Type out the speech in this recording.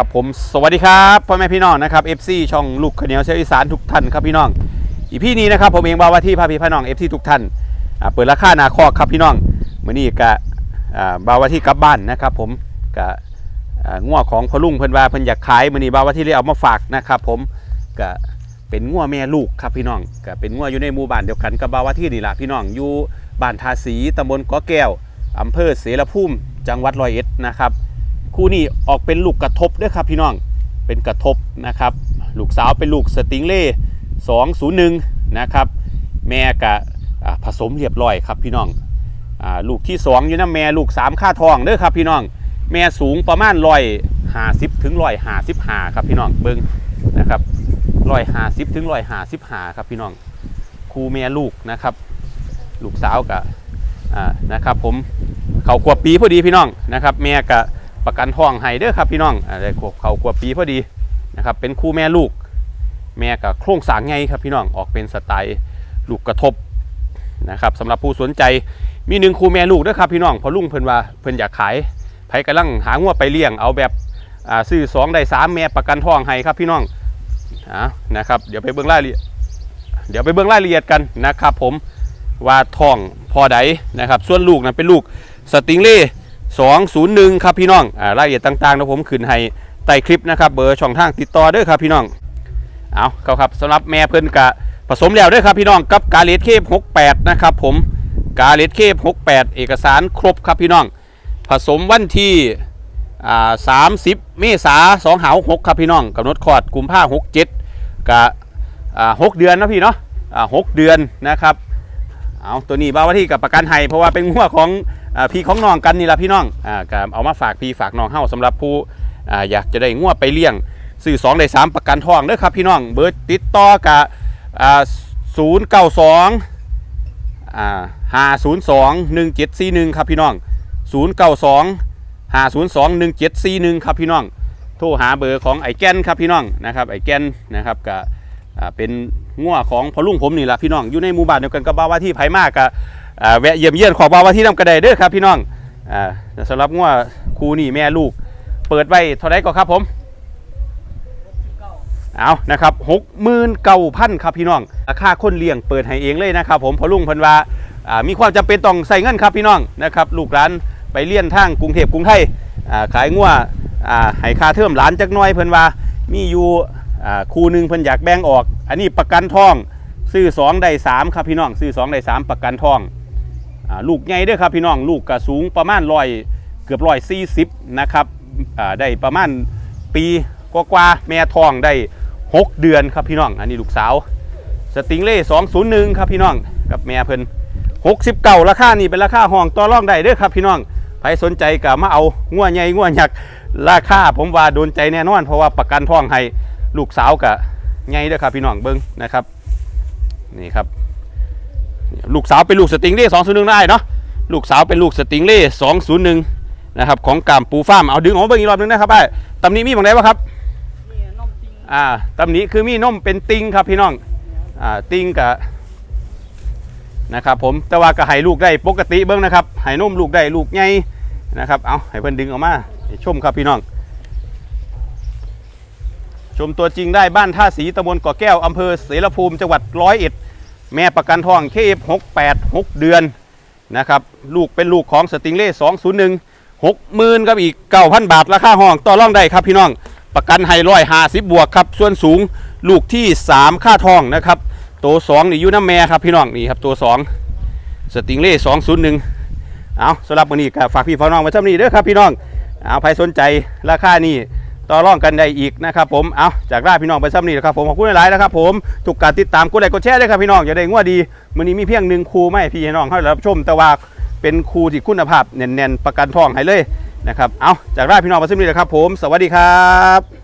ครับผมสวัสดีครับพ่อแม่พี่น้องนะครับ FC ช่องลูกขเนียวเชยวอีสานทุกท่านครับพี่น้อง อีพี่นี้นะครับผมเองบาวาที่พาพี่พี่น้อง FC ทุกท่านเปิดราคาหนาคอกครับพี่น้องมื้อนี้กะอ่าบาวาที่กลับบ้านนะครับ ผมกะอ่างัวของพ่อลุงเพิ่นว่าเพิ่นอยากขายมื้อนี้บ่าวาที่เลยเอามาฝากนะครับผมกะเป็นงัวแม่ลูกครับพี่น้องกะเป็นงัวอยู่ในหมู่บ้านเดียวกันกับบ่าวาที่นี่ล่ะพี่น้องอยู่บ้านทาสีตำบลกอแก้วอำเภอเสรภูมิจังหวัดร้อยเอ็ดนะครับ คู่นี้ออกเป็นลูกกระทบด้วยครับพี่น้องเป็นกระทบนะครับ ลูกสาวเป็นลูกสติงเล่201นะครับ แม่กะอ่าผสมเรียบร้อยครับพี่น้องอลูกที่2อยู่นะแม่ลูก3ค่าทองเด้อครับพี่น้อง แม่สูงประมาณร้อยห้าสิบถึงร้อยห้าสิบห้าครับพี่น้องเบิ้งนะครับร้อยห้าสิบถึงร้อยห้าสิบห้าครับพี่น้องครูแม่ลูกนะครับ ลูกสาวกะอ่านะครับผมเขาขวบปีพอดีพี่น้องนะครับ แม่กะ ประกันท้องให้เด้อครับพี่น้องอ่าได้ขวบเขาขวบปีพอดีนะครับเป็นคู่แม่ลูก แม่กับโครงสร้างไงครับพี่น้องออกเป็นสไตล์ลูกกระทบนะครับสำหรับผู้สนใจมีหนึ่งคู่แม่ลูกเด้อครับพี่น้องพอลุงเพิ่นว่าเพิ่นอยากขายไผกำลังหางัวไปเลี้ยงเอาแบบอ่าซื้อสองได้สามแม่ประกันท้องให้ครับพี่น้องอ่านะครับเดี๋ยวไปเบิ่งรายละเอียดเดี๋ยวไปเบิ่งรายละเอียดกันนะครับผมว่าท้องพอใดนะครับ ส่วนลูกนั้นเป็นลูกสติงเล่ 201 ครับพี่น้องอ่ารายละเอียดต่างๆนะผมขึ้นให้ใต้คลิปนะครับเบอร์ช่องทางติดต่อเด้อครับพี่น้องเอาเขาครับสำหรับแม่เพิ่นกะผสมแล้วเด้อครับพี่น้องกับกาเลสเคป68 นะครับผมกาเลสเคป68 เอกสารครบครับพี่น้อง ผสมวันที่อ่า30เมษา2หา6ครับพี่น้องกำหนดคลอดกุมภา67กะอ่า6เดือนนะพี่เนาะอ่า6เดือนนะครับเอาตัวนี้บ้าว่าที่กับประกันให้เพราะว่าเป็นงัวของ พี่ของน้องกันนี่ละพี่น้องอ่าก็เอามาฝากพี่ฝากน้องเฮาสำหรับผู้อ่าอยากจะได้งัวไปเลี้ยงซื้อสองได้สามประกันทองเด้อครับพี่น้องเบอร์ติดต่อกับอ่าศูนย์เก้าสองอ่าห้าศูนย์สองหนึ่งเจ็ดสี่หนึ่งครับพี่น้องศูนย์เก้าสองห้าศูนย์สองหนึ่งเจ็ดสี่หนึ่งครับพี่น้องโทรหาเบอร์ของไอ้แกนครับพี่น้องนะครับไอ้แกนนะครับกับเป็นงัวของพอลุงผมนี่แหละพี่น้องอยู่ในหมู่บ้านเดียวกันกับบ้าว่าที่ไผมากกะอ่า แวะเยี่ยมเยียนขอบาวว่าที่น้ำกระไดเด้อครับพี่น้องอ่าสำหรับงัวครูนี่แม่ลูก เปิดไว้เท่าไรก็ครับผมเอานะครับหกหมื่นเก้าพันครับพี่น้องราคาคนเลี้ยงเปิดให้เองเลยนะครับผมพอลุงเพันว่าอ่ามีความจำเป็นต้องใส่เงินครับพี่น้องนะครับลูกหลานไปเลี้ยนทางกรุงเทพกรุงไทยขายงัวอ่าให้ค่าเทอมหลานจักน้อยเพิ่นว่ามีอยู่คู่หนึ่งเพิ่นอยากแบ่งออก อันนี้ประกันทองซื้อ2ได้3ครับพี่น้องซื้อ2ได้3ประกันทอง ลูกใหญ่เด้อครับพี่น้องลูกก็สูงประมาณร้อยเกือบร้อยสี่สิบนะครับได้ประมาณปีกว่าๆแม่ทองได้ 6 เดือนครับพี่น้อง อันนี้ลูกสาวสติงเล่201ครับพี่น้องกับแม่เพิ่น69ราคานี่เป็นราคาห้องต่อรองได้เด้อครับพี่น้องใครสนใจก็มาเอางัวใหญ่งัวหยักราคาผมว่าโดนใจแน่นอนเพราะว่าประกันทองให้ลูกสาวกับไงเด้อครับพี่น้องเบิ้งนะครับนี่ครับ ลูกสาวเป็นลูกสติงเล่สองศูนย์หนึ่งได้เนาะลูกสาวเป็นลูกสติงเล่สองศูนย์หนึ่งนะครับของกามปูฟ้าร์มเอาดึงออกมาเบิ้งอีกรอบนึงนะครับไอ้ตำหนี้มีบางไหนวะครับนี่นมจริงอ่าตำหนี้คือมีนมเป็นติงครับพี่น้องอ่าติงกับนะครับผมแต่ว่าก็ให้ลูกได้ปกติเบิ้งนะครับให้นมลูกได้ลูกใหญ่นะครับเอาให้เพิ่นดึงออกมาให้ชมครับพี่น้อง ชมตัวจริงได้บ้านท่าสีตำบลเกาะแก้วอำเภอเสรภูมิจังหวัดร้อยเอ็ด แม่ประกันทองเคฟหกแปดหกเดือนนะครับลูกเป็นลูกของสติงเล่สองศูนย์หนึ่งหกหมื่นครับอีกเก้าพันบาทราคาห้องต่อรองได้ครับพี่น้องประกันให้ร้อยห้าสิบบวกครับส่วนสูงลูกที่สามค่าทองนะครับตัวสองนี่ยูน้ำแม่ครับพี่น้องนี่ครับตัวสองสติงเล่สองศูนย์หนึ่งเอาสำหรับวันนี้ก็ฝากพี่ฝากน้องไว้ช่ำนี้เด้อครับพี่น้องเอาใครสนใจราคานี่ ต่อรองกันได้อีกนะครับผม เอาจากราพี่น้องไปซ้ำนี่นะครับผมขอบคุณหลายๆนะครับผมถูกการติดตามกดไลค์กดแชร์ด้วยครับพี่น้องอย่าได้งัวดีมื้อนี้มีเพียงหนึ่งครูไม่ให้พี่น้องให้รับชมแต่ว่าเป็นครูที่คุณภาพแน่นๆประกันทองให้เลยนะครับ เอาจากราพี่น้องไปซ้ำนี่นะครับผม สวัสดีครับ